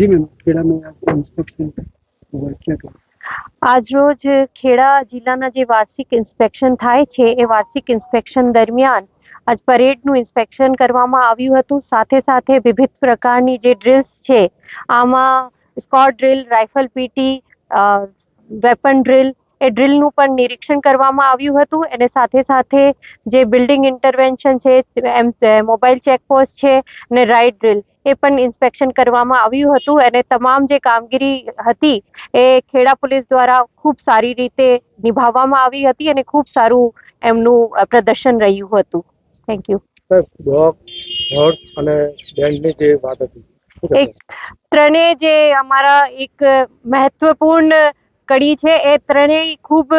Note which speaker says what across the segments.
Speaker 1: જી ma'am Kheda મેં inspection work
Speaker 2: આજરોજ ખેડા જિલ્લાના જે વાર્ષિક ઇન્સ્પેક્શન થાય છે, એ વાર્ષિક ઇન્સ્પેક્શન દરમિયાન આજ પરેડનું ઇન્સ્પેક્શન કરવામાં આવ્યું હતું. સાથે સાથે વિવિધ પ્રકારની જે ડ્રિલ્સ છે, આમાં squad drill rifle PT weapon drill એ ડ્રિલનું પણ નિરીક્ષણ કરવામાં આવ્યું હતું. અને સાથે સાથે જે બિલ્ડિંગ ઇન્ટરવેન્શન છે એમ મોબાઈલ ચેકપોસ્ટ છે અને રાઇટ ડ્રિલ એ પણ ઇન્સ્પેક્શન કરવામાં આવ્યું હતું. અને તમામ જે કામગીરી હતી એ ખેડા પોલીસ દ્વારા ખૂબ સારી રીતે નિભાવવામાં આવી હતી અને ખૂબ સારું એમનું પ્રદર્શન રહ્યું હતું. થેન્ક યુ
Speaker 3: ડોગ હોર્સ અને બેન્ડની જે વાત હતી
Speaker 2: એક ત્રણેય જે અમારા એક મહત્વપૂર્ણ કડી છે. એ ત્રણેય ખૂબ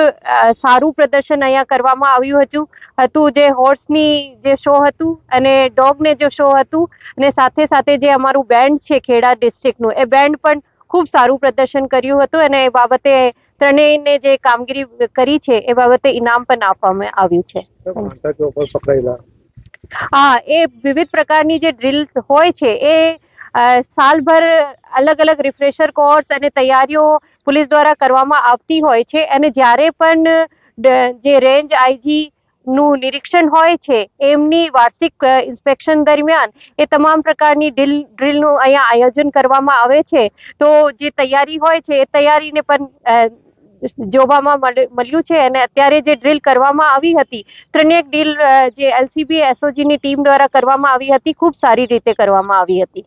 Speaker 2: સારું પ્રદર્શન અહીંયા કરવામાં આવ્યું હતું. હતું જે હોર્સની જે શો હતું અને ડોગને જે શો હતું અને સાથે સાથે જે અમારું બેન્ડ છે ખેડા ડિસ્ટ્રિક્ટનું એ બેન્ડ પણ ખૂબ સારું પ્રદર્શન કર્યું હતું અને એ બાબતે ત્રણેયને જે કામગીરી કરી છે એ બાબતે ઇનામ પણ આપવામાં આવ્યું છે. હા એ વિવિધ પ્રકારની જે ડ્રિલ હોય છે એ સાલભર અલગ અલગ રિફ્રેશર કોર્સ અને તૈયારીઓ પોલીસ દ્વારા કરવામાં આવતી હોય છે અને જ્યારે પણ જે રેન્જ આઈજી નું નિરીક્ષણ હોય છે એમની વાર્ષિક ઇન્સ્પેક્શન દરમિયાન એ તમામ પ્રકારની ડીલ ડ્રીલનું અહીંયા આયોજન કરવામાં આવે છે. તો જે તૈયારી હોય છે એ તૈયારીને પણ જોવામાં મળે- મળ્યું છે અને અત્યારે જે ડ્રીલ કરવામાં આવી હતી ત્રણેક ડ્રિલ અ, જે એલસીબી એસઓજીની ટીમ દ્વારા કરવામાં આવી હતી ખૂબ સારી રીતે કરવામાં આવી હતી.